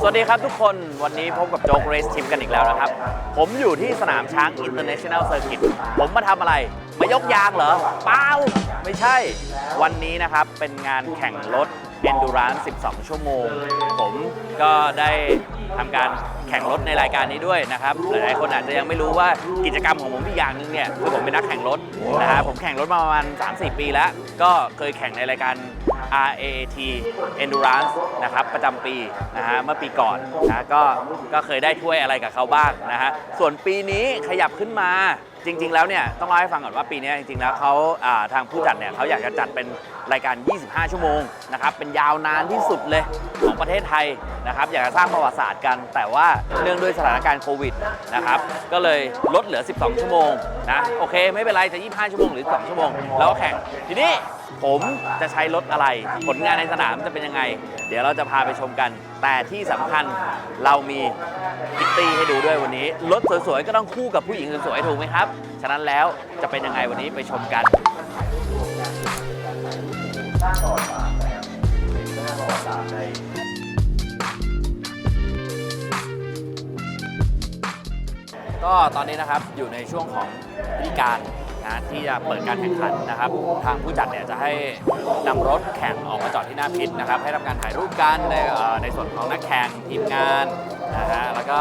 สวัสดีครับทุกคนวันนี้พบกับโจ๊กเรสทิมกันอีกแล้วนะครับ ผมอยู่ที่สนามช้าง International Circuit ผมมาทำอะไร มายกยางเหรอ เปล่า ไม่ใช่ วันนี้นะครับเป็นงานแข่งรถ Endurance 12 ชั่วโมง ผมก็ได้ทำการแข่งรถในรายการนี้ด้วยนะครับ หลายๆ คนอาจจะยังไม่รู้ว่ากิจกรรมของผมอีกอย่างหนึงเนี่ยคือผมเป็นนักแข่งรถนะครับผมแข่งรถมาประมาณ 3-4 ปีแล้ว ก็เคยแข่งในรายการ RAAT Endurance นะครับประจำปีนะฮะเมื่อปีก่อนนะก็ก็เคยได้ถ้วยอะไรกับเขาบ้างนะฮะส่วนปีนี้ขยับขึ้นมาจริง ๆ แล้วเนี่ยต้องเล่าให้ฟังก่อนว่าปีนี้จริง ๆ แล้วเขาาทางผู้จัดเนี่ยเขาอยากจะจัดเป็นรายการ 25 ชั่วโมงนะครับเป็นยาวนานที่สุดเลยของประเทศไทยนะครับอยากจะสร้างประวัติศาสตร์กัน แต่ว่าเนื่องด้วยสถานการณ์โควิดนะครับก็เลยลดเหลือ 12 ชั่วโมงนะโอเค ไม่เป็นไรจะ 25 ชั่วโมงหรือ 2 ชั่วโมง แล้วแข่งทีนี้ ผมจะใช้รถอะไร ผลงานในสนามจะเป็นยังไง เดี๋ยวเราจะพาไปชมกัน แต่ที่สำคัญเรามีกิตตี้ให้ดูด้วยวันนี้ รถสวยๆ ก็ต้องคู่กับผู้หญิงสวยๆ ถูกไหมครับ ฉะนั้นแล้วจะเป็นยังไงวันนี้ไปชมกัน ก็ตอนนี้นะครับอยู่ในช่วงของพิธีการนะที่จะเปิดการแข่งขันนะครับ ทางผู้จัดเนี่ยจะให้นำรถแข่งออกมาจอดที่หน้าพิษนะครับ ให้ทำการถ่ายรูปกันในเอ่อในส่วนของนักแข่งทีมงานนะฮะแล้วก็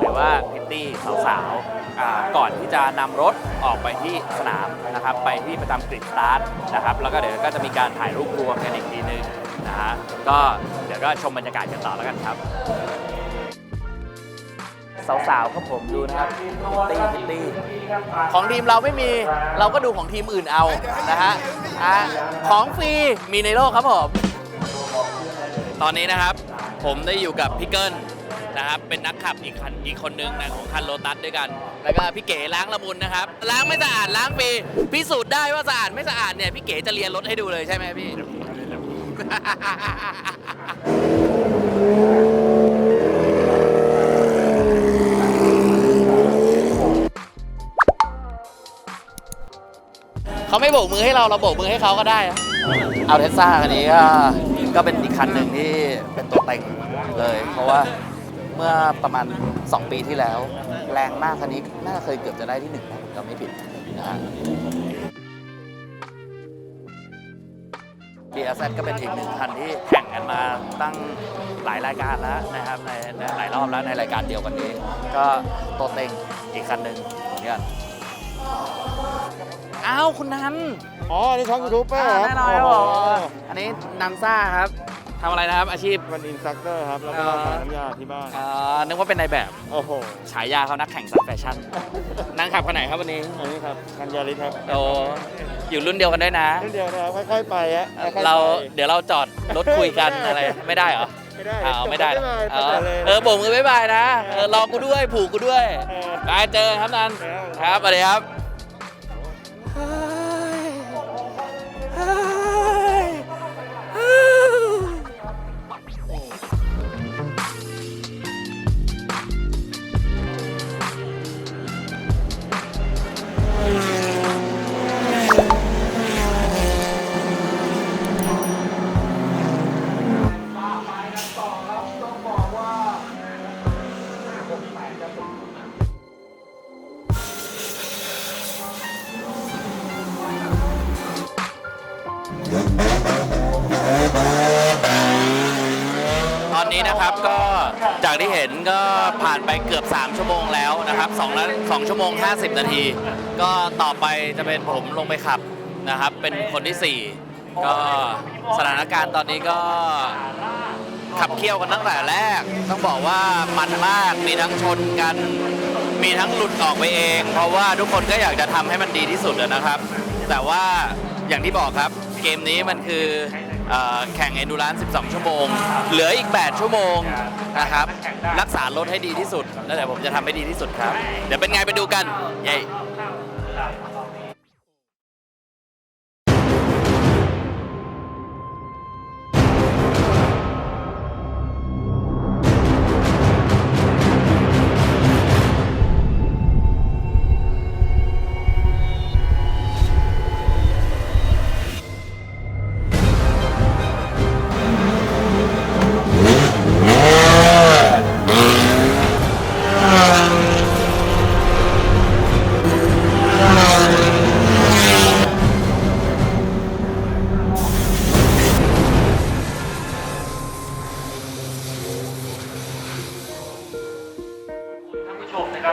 หรือว่าพิตตี้สาวๆอ่าก่อนที่จะนำรถออกไปที่สนามนะครับไปที่ประจำกริดสตาร์ทนะครับแล้วก็เดี๋ยวก็จะมีการถ่ายรูปรวมกันอีกทีนึงนะฮะก็เดี๋ยวก็ชมบรรยากาศกันต่อแล้วกันครับ สาวๆครับผมดูนะครับพิตตี้พิตตี้ของทีมเราไม่มีเราก็ดูของทีมอื่นเอานะฮะอะของฟรีมีในโลกครับผมตอนนี้นะครับผมได้อยู่กับพี่เกิลนะครับเป็นนักขับอีกคันอีกคนนึงนะของคันโลตัสด้วยกัน แล้วก็พี่เก๋ล้างละมุนนะครับล้างไม่สะอาดล้างฟรีพิสูจน์ได้ว่าสะอาดไม่สะอาดเนี่ยพี่เก๋จะเรียนรถให้ดูเลยใช่ไหมพี่ เขาไม่โบกมือให้เราเราโบกมือให้เขาก็ได้อะเอาเทสซาคันนี้ก็ก็เป็นอีกคันหนึ่งที่เป็นตัวเต็งเลย เพราะว่าเมื่อประมาณ 2 ปีที่แล้ว แรงมากคันนี้น่าจะเคยเกือบจะได้ที่หนึ่งนะเราไม่ผิดนะฮะ DSZ ก็เป็นอีกหนึ่งคันที่แข่งกันมาตั้งหลายรายการแล้วนะครับในในหลายรอบแล้วในรายการเดียวกันนี้ ก็ตัวเต็งอีกคันหนึ่งเหมือนกัน อ้าวคุณนันอ๋อนี่ช่องยูทูบเบอร์อ่าครับแน่นอนครับผมอันนี้นันซ่าครับทำอะไรนะครับ อาชีพ เป็นอินสตรัคเตอร์ครับ แล้วก็อ่าขายน้ำยาที่บ้าน อ่า นึกว่าเป็นนายแบบ โอ้โห ฉายาเขานักแข่งสัตว์แฟชั่น นั่งขับคันไหนครับวันนี้ อันนี้ครับ คันยาริสครับ โอ้อยู่รุ่นเดียวกันด้วยนะนิดเดียวนะครับ ค่อยๆไปฮะค่อยๆไปเราเดี๋ยวเราจอดรถคุยกันอะไร ไม่ได้เหรอ ไม่ได้อ้าวไม่ได้เหรอไม่เอได้อเลยเออโบกมือบ๊ายบายนะ เออรอกูด้วย ผูกกูด้วยเออไปเจอกันครับนัน ครับสวัสดีครับ Oh. ตอนนี้นะครับก็จากที่เห็นก็ผ่านไปเกือบ 3 ชั่วโมงแล้วนะครับ2แล้ว2ชั่วโมง 50 นาที ก็ต่อไปจะเป็นผมลงไปขับนะครับ เป็นคนที่ 4 ก็สถานการณ์ตอนนี้ก็ขับเคี่ยวกันตั้งแต่แรก ต้องบอกว่ามันมากมีทั้งชนกัน มีทั้งหลุดออกไปเอง เพราะว่าทุกคนก็อยากจะทำให้มันดีที่สุดนะครับ แต่ว่าอย่างที่บอกครับ เกมนี้มันคือเอ่อแข่งเอนดูรัน12 ชั่วโมง เหลืออีก 8 ชั่วโมงนะครับ รักษารถให้ดีที่สุด แล้วเดี๋ยวผมจะทำให้ดีที่สุดครับ เดี๋ยวเป็นไงไปดูกัน เย้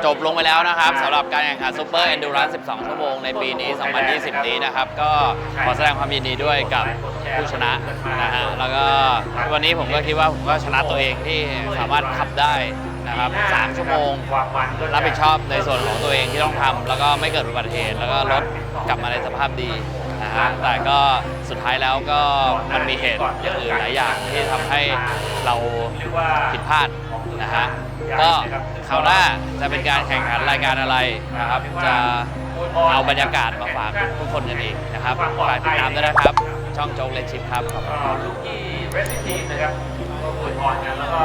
จบลงไปแล้วนะครับสำหรับการแข่งขันซูเปอร์ n อนดูรัน12 ชั่วโมงในปีนี้ 2020 นี้นะครับ ก็ขอแสดงความยินดีด้วยกับผู้ชนะนะฮะแล้วก็วันนี้ผมก็คิดว่าผมก็ชนะตัวเองที่สามารถขับได้นะครับ3ชั่วโมง รับผิดชอบในส่วนของตัวเองที่ต้องทำแล้วก็ไม่เกิดอุบัติเหตุแล้วก็รถกลับมาในสภาพดีนะฮะแต่ก็สุดท้ายแล้วก็มันมีเหตุอย่างอื่นหลายอย่างที่ทำให้เราผิดพลาด นะฮะก็คราวหน้าจะเป็นการแข่งขันรายการอะไรนะครับจะเอาบรรยากาศมาฝากทุกคนกันอีกนะครับฝากติดตามด้วยนะครับ ช่องโจ๊กเลนชิปครับลูกกี้เรสซิทีนะครับก็อวยพรกันแล้วก็